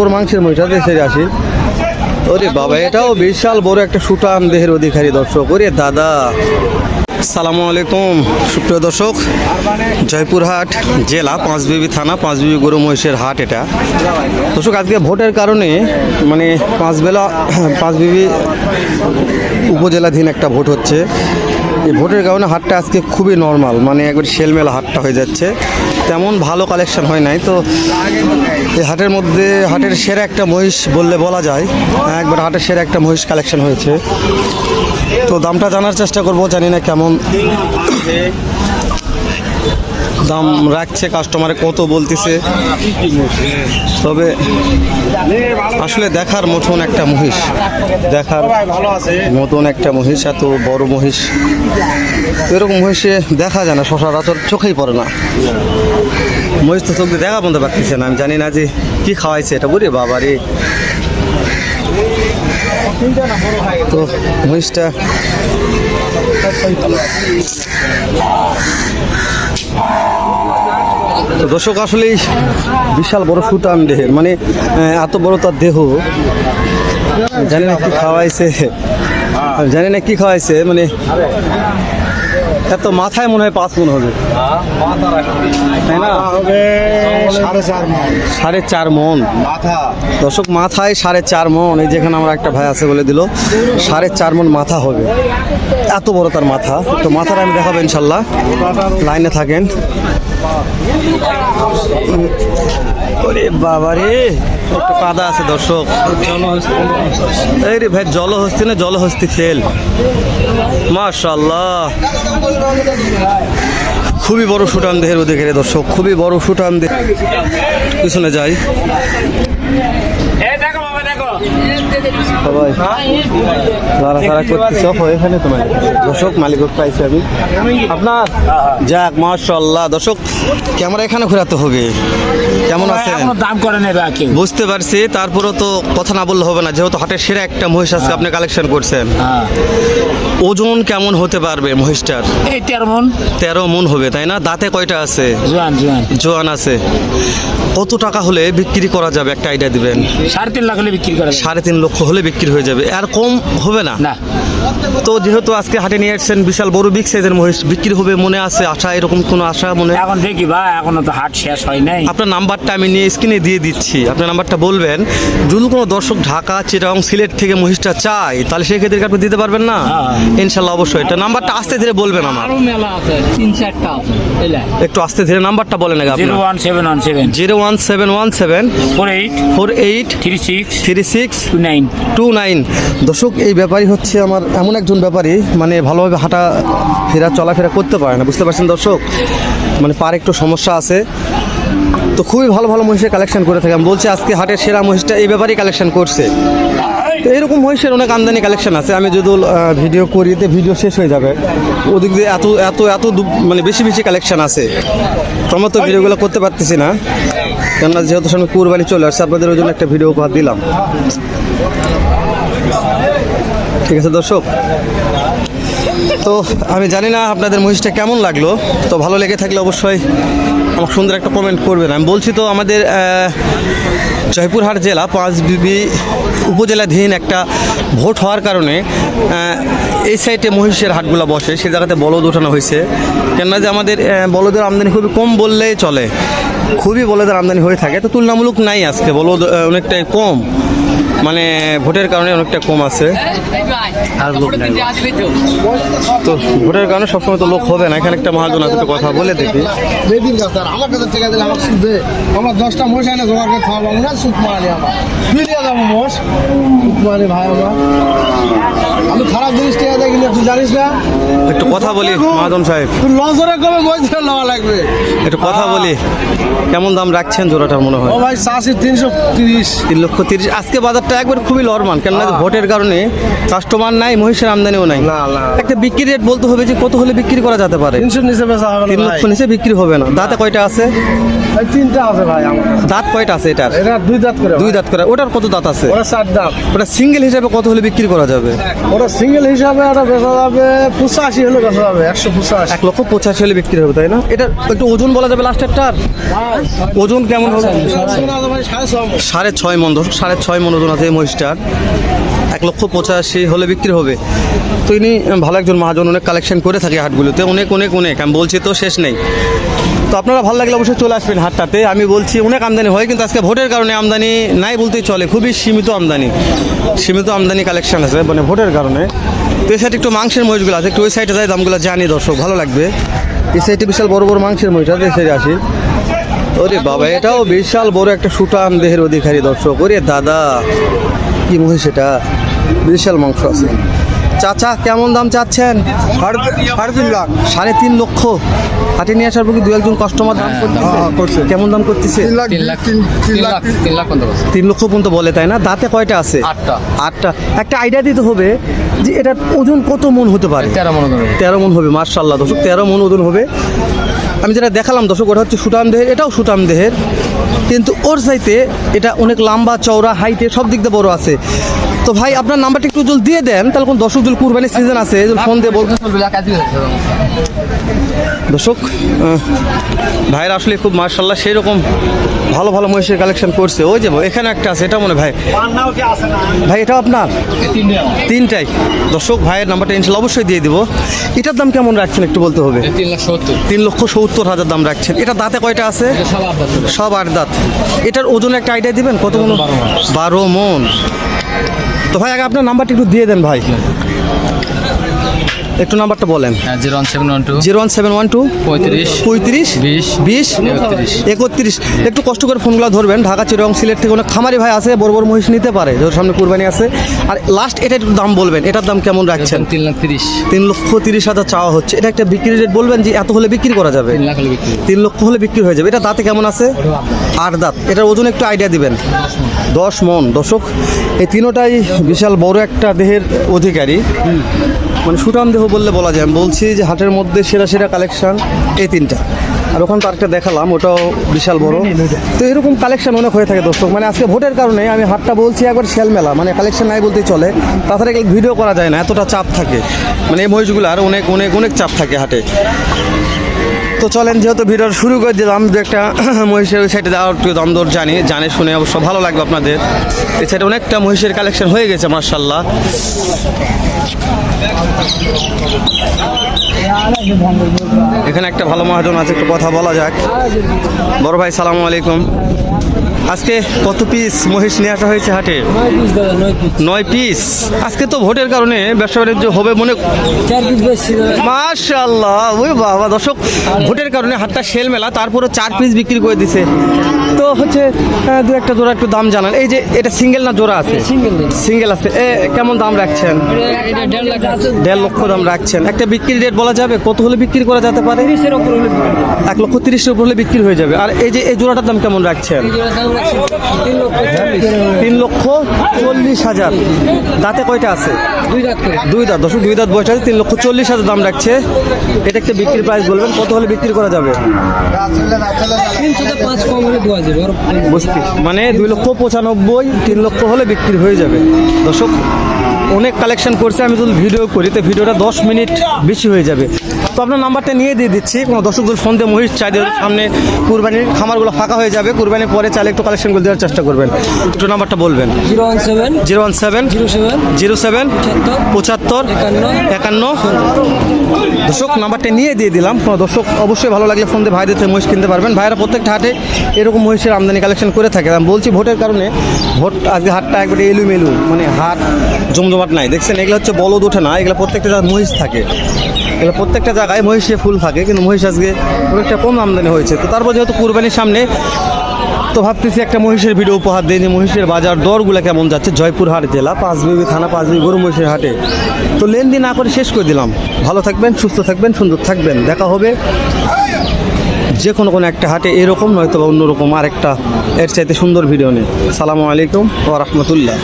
ওর মাংসের মহিষাতে দেশে আসি। ওরে বাবা, এটাও বিশাল বড় একটা সুটান দেহের অধিকারী দর্শক। ওরে দাদা। সালাম আলাইকুম, সুপ্রিয় দর্শক। জয়পুরহাট জেলা, পাঁচবিবি থানা, পাঁচবিবি গরু মহিষের হাট এটা। দর্শক, আজকে ভোটের কারণে মানে পাঁচবেলা, পাঁচবিবি উপজেলাধীন একটা ভোট হচ্ছে। এই ভোটের কারণে হাটটা আজকে খুবই নর্মাল মানে একবার শেলমেলা হাটটা হয়ে যাচ্ছে। তেমন ভালো কালেকশন হয় নাই, তো এই হাটের মধ্যে হাটের সেরা একটা মহিষ বললে বলা যায়। একবার হাটের সেরা একটা মহিষ কালেকশন হয়েছে। তো দামটা জানার চেষ্টা করব, জানি না কেমন। দাম রাখছে কাস্টমারে কত বলতেছে। তবে আসলে দেখার মতন একটা মহিষ, দেখার মতন একটা মহিষ, এত বড় মহিষ। এরকম মহিষে দেখা যায় না সচরাচর চোখেই পড়ে না। মহিষ তো চোখ দেখা বলতে পারতেছে না, আমি জানি না যে কি খাওয়াইছে এটা বুঝি বাবারে তো মহিষটা দর্শক, আসলে বিশাল বড় সুটান দেহের মানে এত বড় তার দেহ, জানি না কি খাওয়াইছে, জানি না কি খাওয়াইছে মানে এত মাথায় মনে হয় পাঁচ মন হবে। তাই না? সাড়ে চার মন। সাড়ে চার মন। মাথা। দর্শক মাথায় সাড়ে চার মন। এই যেখানে আমার একটা ভাই আছে বলে দিল সাড়ে চার মন মাথা হবে। এত বড় তার মাথা। তো মাথাটা আমি দেখাবো ইনশাল্লাহ। লাইনে থাকেন। বাবা রে আছে দর্শক। ভাই, জলহস্তি না জলহস্তি মাশাল্লাহ খুবই বড় সুটান দেহের ওদিকে দর্শক, খুবই বড় সুটান দেহ পিছনে যাই। দর্শক মালিক আমি। আপনার? যাক মাশাল্লাহ দর্শক, ক্যামেরা এখানে ঘোরাতে হবে। কেমন আছেন? এখনও দাম করে নেবে আর বুঝতে পারছি তারপরেও তো কথা না বললে হবে না যেহেতু হাটের সেরা একটা মহিষ আজকে আপনি কালেকশন করছেন। হ্যাঁ। ওজন কেমন হতে পারবে মহিষটার? এই তেরো মন। তেরো মন হবে তাই না? দাঁতে কয়টা আছে? জোয়ান জোয়ান। জোয়ান আছে। কত টাকা হলে বিক্রি করা যাবে একটা আইডিয়া দিবেন? সাড়ে তিন লাখ হলে বিক্রি করে। সাড়ে তিন লক্ষ হলে বিক্রি হয়ে যাবে। আর কম হবে না? না। তো যেহেতু আজকে হাটে নিয়ে আসছেন বিশাল বড় বিগ সাইজের মহিষ বিক্রি হবে মনে আছে আশা? এরকম কোনো আশা মনে? এখন দেখি ভাই এখনও তো হাট শেষ হয় নাই। আপনার নাম্বারটা আমি নিয়ে স্ক্রিনে দিয়ে দিচ্ছি। আপনার নাম্বারটা বলবেন যদি কোনো দর্শক ঢাকা চিটাং সিলেট থেকে মহিষটা চাই তাহলে সেই ক্ষেত্রে আপনি দিতে পারবেন না? হ্যাঁ। ইনশাল্লাহ অবশ্যই। এটা নাম্বারটা আস্তে ধীরে বলবেন আমার। আরও মেলা আছে তিন চারটা আছে এলাই একটু আস্তে ধীরে নাম্বারটা বলেন আগে জিরো আপনার one seven one seven. Zero one seven one seven. Four eight. Four eight. Three six. Three six. Two nine. Two nine. দর্শক এই ব্যাপারই হচ্ছে আমার এমন একজন ব্যাপারী মানে ভালোভাবে হাঁটা ফেরা চলাফেরা করতে পারে না বুঝতে পারছেন দর্শক? মানে পার একটু সমস্যা আছে। তো খুবই ভালো ভালো মহিষের কালেকশন করে থাকে। আমি বলছি আজকে হাটের সেরা মহিষটা এই ব্যাপারেই কালেকশন করছে। তো এরকম মহিষের অনেক আমদানি কালেকশন আছে। আমি যদি ভিডিও করি তো ভিডিও শেষ হয়ে যাবে। ওদিক দিয়ে এত এত এত মানে বেশি বেশি কালেকশন আছে। তো আমরা তো ভিডিওগুলো করতে পারতেছি না। কেননা যেহেতু সামনে কুরবানি চলে আসছে আপনাদের ওই জন্য একটা ভিডিও উপহার দিলাম। ঠিক আছে, দর্শক? তো আমি জানি না আপনাদের মহিষটা কেমন লাগল, তো ভালো লেগে থাকলে অবশ্যই আমার সুন্দর একটা কমেন্ট করবেন। আমি বলছি তো, আমাদের জয়পুরহাট জেলা পাঁচ বিবি উপজেলাধীন একটা ভোট হওয়ার কারণে এই সাইডে মহিষের হাটগুলো বসে, সে জায়গাতে বলদ ওঠানো হয়েছে। কেননা যে আমাদের বলদের আমদানি খুবই কম বললেই চলে। খুবই বলদের আমদানি হয়ে থাকে, তো তুলনামূলক নাই আজকে, বলদ অনেকটাই কম। মানে ভোটের কারণে অনেকটা কম আছে। আর লোক নাই। তো ভোটের কারণে সবসময় তো লোক হবে না। এখানে একটা মহাজন আছে কথা বলে দেখি। বেদিন আমার কাছে টাকা দিলে আমার সুদ দে আমার দশটা মোষ এনে জোগাড় করে খাওয়াবো না সুদ আমার। যাব মোষ সুদ মারি ভাই আমার। আমি খারাপ জিনিস টাকা দেয় কিন্তু তুই জানিস না? একটু কথা বলি মহাজন সাহেব। তুই লজরে কবে নেওয়া লাগবে। একটু কথা বলি কেমন দাম রাখছেন জোড়াটার মনে হয়? ও ভাই চাষি তিনশো তিরিশ। তিন লক্ষ তিরিশ। আজকে বাজারটা একবার খুবই লরমান কেননা ভোটের কারণে কাস্টমার নাই মহিষের আমদানিও নাই। না না। একটা বিক্রি রেট বলতে হবে যে কত হলে বিক্রি করা যেতে পারে। তিনশোর নিচে বেচা হবে তিন লক্ষ নিচে বিক্রি হবে না। দাঁতে কয়টা আছে? তিনটা আছে ভাই আমার দাঁত কয়টা আছে এটার? এটা দুই দাঁত করে দুই দাঁত করে। ওটার কত দাঁত আছে? চার দাঁত। ওটা সিঙ্গেল হিসেবে কত হলে বিক্রি করা যাবে? ওরা সিঙ্গেল হিসাবে এটা বেচা যাবে পঁচাশি হলে বেচা যাবে একশো পঁচাশি। এক লক্ষ পঁচাশি হলে বিক্রি হবে তাই না? এটা একটু ওজন বলা যাবে লাস্টেরটার ওজন কেমন হবে? সাড়ে ছয় মন সাড়ে ছয় মন। ওজন আছে মহিষটার। এক লক্ষ পঁচাশি হলে বিক্রি হবে। তো ইনি ভালো একজন মহাজন, অনেক কালেকশন করে থাকে হাটগুলোতে, অনেক অনেক অনেক। আমি বলছি তো শেষ নেই। তো আপনারা ভালো লাগলে অবশ্যই চলে আসবেন হাটটাতে। আমি বলছি অনেক আমদানি হয়, কিন্তু আজকে ভোটের কারণে আমদানি নাই বলতেই চলে। খুবই সীমিত আমদানি। সীমিত আমদানি কালেকশন আছে মানে ভোটের কারণে। তো এই সাইডে একটু মাংসের মহিষগুলো আছে, একটু ওই সাইডে যাই, দামগুলো জানি দর্শক, ভালো লাগবে। এই সাইডে বিশাল বড় বড় মাংসের মহিষ আছে, এই সাইডে আসি। ওরে বাবা, এটাও বিশাল বড় একটা সুটাম দেহের অধিকারী দর্শক। ওরে দাদা। কি মহিষ এটা বিশাল মাংস আছে। চাচা কেমন দাম চাচ্ছেন? সাড়ে তিন লাখ। সাড়ে তিন লক্ষ। হাটে নিয়ে আসার পর কি দু একজন কাস্টমার দাম করতেছে? কেমন দাম করতেছে? তিন লক্ষ পর্যন্ত বলে তাই না? দাঁতে কয়টা আছে? আটটা। আটটা। একটা আইডিয়া দিতে হবে যে এটার ওজন কত মন হতে পারে? তেরো মনে তেরো মন হবে মার্শাল্লাহ দর্শক তেরো মন ওজন হবে। আমি যেটা দেখালাম দর্শক, ওটা হচ্ছে সুটাম দেহের, এটাও সুটাম দেহের। কিন্তু ওর চাইতে এটা অনেক লম্বা, চওড়া হাইটে সব দিক দিয়ে বড় আছে। তো ভাই আপনার নাম্বারটা একটু জল দিয়ে দেন তাহলে কোন দর্শক জল কুরবানির সিজন আছে ফোন দিয়ে বলবেন দর্শক ভাইয়ের আসলে খুব মার্শাল্লাহ সেই রকম ভালো ভালো মহিষের কালেকশন করছে। ওই যে এখানে একটা আছে এটা মনে ভাই। ভাই এটা আপনার? তিনটাই। দর্শক ভাইয়ের নাম্বারটা ইনশাল্লাহ অবশ্যই দিয়ে দিব। এটার দাম কেমন রাখছেন একটু বলতে হবে? তিন লক্ষ সত্তর হাজার দাম রাখছেন। এটা দাঁতে কয়টা আছে? সব আট দাঁত। এটার ওজন একটা আইডিয়া দিবেন? কত মন। বারো মন। তো ভাই আগে আপনার নাম্বারটা একটু দিয়ে দেন ভাই। একটু নাম্বারটা বলেন। হ্যাঁ zero one seven one two. Zero one seven one two. পঁয়ত্রিশ। পঁয়ত্রিশ? বিশ। বিশ? একত্রিশ। একটু কষ্ট করে ফোনগুলো ধরবেন। ঢাকা চিরং সিলেট থেকে অনেক খামারি ভাই আছে বড় বড় মহিষ নিতে পারে। যাদের সামনে কুরবানি আছে। আর লাস্ট এটা একটু দাম বলবেন। এটার দাম কেমন রাখছেন? তিন লাখ তিরিশ। তিন লক্ষ তিরিশ হাজার চাওয়া হচ্ছে। এটা একটা বিক্রি রেট বলবেন যে এত হলে বিক্রি করা যাবে? তিন লাখ হলে বিক্রি। তিন লক্ষ হলে বিক্রি হয়ে যাবে। এটা দাঁতে কেমন আছে? আট দাঁত। এটার ওজন একটু আইডিয়া দিবেন। দশ মন। দশক এই তিনোটাই বিশাল বড় একটা দেহের অধিকারী। মানে সুটাম দেহ বললে বলা যায়। আমি বলছি যে হাটের মধ্যে সেরা সেরা কালেকশন এই তিনটা। আর ওখানে পার্কটা দেখালাম ওটাও বিশাল বড়। তো এরকম কালেকশন অনেক হয়ে থাকে দর্শক। মানে আজকে ভোটের কারণে আমি হাটটা বলছি একবার শেল মেলা মানে কালেকশন নাই বলতেই চলে। তাছাড়া ভিডিও করা যায় না এতটা চাপ থাকে। মানে এই মহিষগুলো আর অনেক অনেক অনেক চাপ থাকে হাটে। তো চলেন, যেহেতু ভিডিও শুরু করে দিলাম যে একটা মহিষের ওই সাইডে দেওয়ার একটু দমদর জানি, জানে শুনে অবশ্য ভালো লাগবে আপনাদের। এই সাইডে অনেকটা মহিষের কালেকশন হয়ে গেছে মার্শাল্লাহ এখানে একটা ভালো মহাজন আছে, একটু কথা বলা যাক। বড় ভাই, সালামু আলাইকুম। আজকে কত পিস মহিষ নিয়ে আসা হয়েছে হাটে? নয় পিস আজকে তো ভোটের কারণে ব্যবসা বাণিজ্য হবে মনে মাশাল্লাহ ওই বাবা দর্শক ভোটের কারণে হাটটা সেল মেলা তারপরে চার পিস বিক্রি করে দিছে। তো হচ্ছে দু একটা জোড়া একটু দাম জানান। এই যে এটা সিঙ্গেল না জোড়া আছে? সিঙ্গেল আছে। এ কেমন দাম রাখছেন? দেড় লক্ষ দাম রাখছেন। একটা বিক্রি রেট বলা যাবে? কত হলে বিক্রি করা যেতে পারে? এক লক্ষ তিরিশের উপর হলে বিক্রি হয়ে যাবে। আর এই যে এই জোড়াটার দাম কেমন রাখছেন? তিন লক্ষ চল্লিশ হাজার। দাঁতে কয়টা আছে? দুই দাঁত দশ দুই দাঁত বয়স আছে তিন লক্ষ চল্লিশ হাজার দাম রাখছে। এটা একটা বিক্রির প্রাইস বলবেন কত হলে বিক্রি করা যাবে? বুঝতে মানে দুই লক্ষ পঁচানব্বই তিন লক্ষ হলে বিক্রি হয়ে যাবে। দর্শক অনেক কালেকশন করছে আমি যদি ভিডিও করি তো ভিডিওটা দশ মিনিট বেশি হয়ে যাবে। তো আপনার নাম্বারটা নিয়ে দিয়ে দিচ্ছি। কোনো দর্শকদের ফোন দিয়ে মহিষ চাই সামনে কুরবানির খামারগুলো ফাঁকা হয়ে যাবে। কুরবানির পরে চাইলে একটু কালেকশনগুলো দেওয়ার চেষ্টা করবেন। একটু নাম্বারটা বলবেন। Zero one seven zero one seven zero seven zero seven পঁচাত্তর একান্ন দর্শক নাম্বারটা নিয়ে দিয়ে দিলাম। কোনো দর্শক অবশ্যই ভালো লাগলে ফোন দিয়ে ভাইদের মহিষ কিনতে পারবেন। ভাইরা প্রত্যেকটা হাটে এরকম মহিষের আমদানি কালেকশন করে থাকে। আমি বলছি ভোটের কারণে ভোট আজকে হাটটা একবারে এলুমেলু। মানে হাট জমজমাট নাই। দেখছেন এগুলো হচ্ছে বলদ ওঠে না। এগুলো প্রত্যেকটা মহিষ থাকে। এগুলো প্রত্যেকটা জায়গায় মহিষে ফুল থাকে, কিন্তু মহিষ আজকে অনেকটা কম আমদানি হয়েছে। তো তারপর যেহেতু কুরবানির সামনে, তো ভাবতেছি একটা মহিষের ভিডিও উপহার দিই, যে মহিষের বাজার দরগুলো কেমন যাচ্ছে জয়পুরহাট জেলা, পাঁচবিবি থানা, পাঁচবিবি গরু মহিষের হাটে। তো লেনদেন না করে শেষ করে দিলাম। ভালো থাকবেন, সুস্থ থাকবেন, সুন্দর থাকবেন। দেখা হবে যে কোনো কোনো একটা হাটে এরকম নয়তো বা অন্যরকম আরেকটা, এর চাইতে সুন্দর ভিডিও নেই সালামু আলাইকুম ও রহমতুল্লাহ।